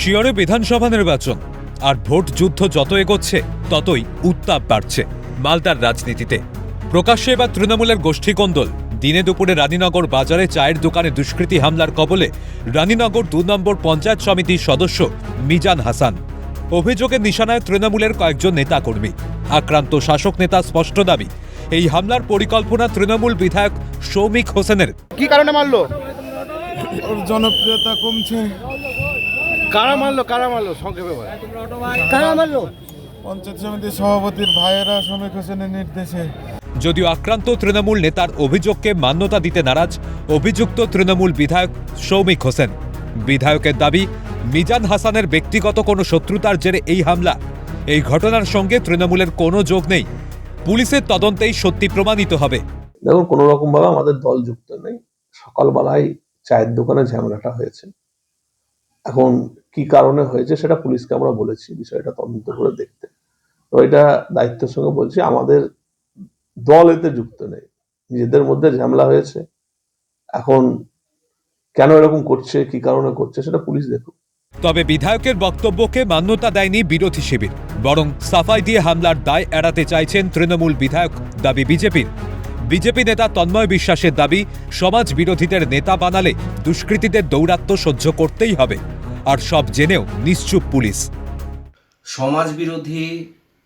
শিয়রে বিধানসভা নির্বাচন। আর ভোট যুদ্ধ যত এগোচ্ছে ততই উত্তাপ বাড়ছে মালদার রাজনীতিতে। প্রকাশ্যে এবার তৃণমূলের গোষ্ঠীকন্দল। দিনে দুপুরে রানীনগর বাজারে চায়ের দোকানে দুষ্কৃতী হামলার কবলে রানীনগর দু নম্বর পঞ্চায়েত সমিতির সদস্য মিজান হাসান। অভিযোগের নিশানায় তৃণমূলের কয়েকজন নেতাকর্মী। আক্রান্ত শাসক নেতা স্পষ্ট দাবি এই হামলার পরিকল্পনা তৃণমূল বিধায়ক সৌমিক হোসেনের। কি কারণে মারলো? জনপ্রিয়তা কমছে। কারা মারলো কারা মারলো? সংক্ষেপে বল। কারা মারলো? পঞ্চায়েত সমিতির সভাপতির ভাইয়েরা শ্রমিক হোসেনের নির্দেশে। যদিও আক্রান্ত তৃণমূল নেতার অভিযোগকে মান্যতা দিতে নারাজ অভিযুক্ত তৃণমূল বিধায়ক সৌমিক হোসেন। বিধায়কের দাবি মিজান হাসানের ব্যক্তিগত কোনো শত্রুতার জেরে এই হামলা। এই ঘটনার সঙ্গে তৃণমূলের কোনো যোগ নেই। পুলিশের তদন্তেই সত্যি প্রমাণিত হবে। দেখুন কোনো রকম ভাবে আমাদের দল যুক্ত নেই। সকালবেলায় চায়ের দোকানে ঝামেলাটা হয়েছে। এখন কি কারণে হয়েছে সেটা পুলিশকে আমরা বলেছি, বিষয়টা তদন্ত করে দেখতে। তো এটা দায়িত্বের সঙ্গে বলছি, আমাদের দল এতে যুক্ত নেই। নিজেদের মধ্যে ঝামেলা হয়েছে। এখন কেন এরকম করছে, কি কারণে করছে, সেটা পুলিশ দেখুক। তবে বিধায়কের বক্তব্যকে মান্যতা দেয়নি বিরোধী শিবির, বরং সাফাই দিয়ে হামলার দায় এড়াতে চাইছেন তৃণমূল বিধায়ক দাবি বিজেপির। বিজেপি নেতা তন্ময় বিশ্বাসের দাবি, সমাজ বিরোধীদের নেতা বানালে দুষ্কৃতীদের দৌরাত্ম্য সহ্য করতেই হবে। আর সব জেনেও নিশ্চুপ পুলিশ। সমাজ বিরোধী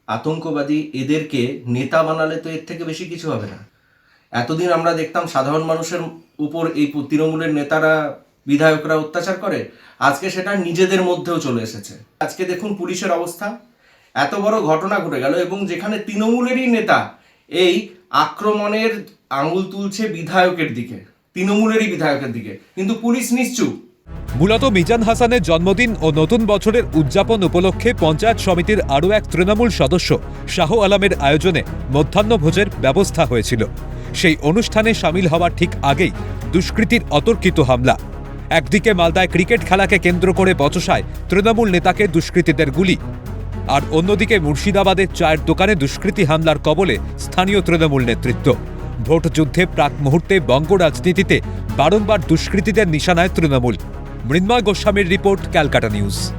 আতঙ্কবাদী এদেরকে নেতা বানালে তো এর থেকে বেশি কিছু হবে না। এতদিন আমরা দেখতাম সাধারণ মানুষের উপর এই তৃণমূলের নেতারা, বিধায়করা অত্যাচার করে, আজকে সেটা নিজেদের মধ্যেও চলে এসেছে। আজকে দেখুন পুলিশের অবস্থা, এত বড় ঘটনা ঘটে গেল এবং যেখানে তৃণমূলেরই নেতা এই আক্রমণের আঙুল তুলছে বিধায়কের দিকে, তৃণমূলেরই বিধায়কের দিকে। কিন্তু পুলিশ নিশ্চুপ। মূলত মিজান হাসানের জন্মদিন ও নতুন বছরের উদযাপন উপলক্ষে পঞ্চায়েত সমিতির আরও এক তৃণমূল সদস্য, শাহ আলমের আয়োজনে মধ্যাহ্নভোজের ব্যবস্থা হয়েছিল। সেই অনুষ্ঠানে সামিল হওয়ার ঠিক আগেই দুষ্কৃতীর অতর্কিত হামলা। একদিকে মালদায় ক্রিকেট খেলাকে কেন্দ্র করে বচসায় তৃণমূল নেতাকে দুষ্কৃতীদের গুলি, আর অন্যদিকে মুর্শিদাবাদের চায়ের দোকানে দুষ্কৃতী হামলার কবলে স্থানীয় তৃণমূল নেতৃত্ব। ভোট যুদ্ধে প্রাক মুহূর্তে বঙ্গ রাজনীতিতে বারংবার দুষ্কৃতীদের নিশানায় তৃণমূল। মৃন্ময় গোস্বামীর রিপোর্ট ক্যালকাটা নিউজ।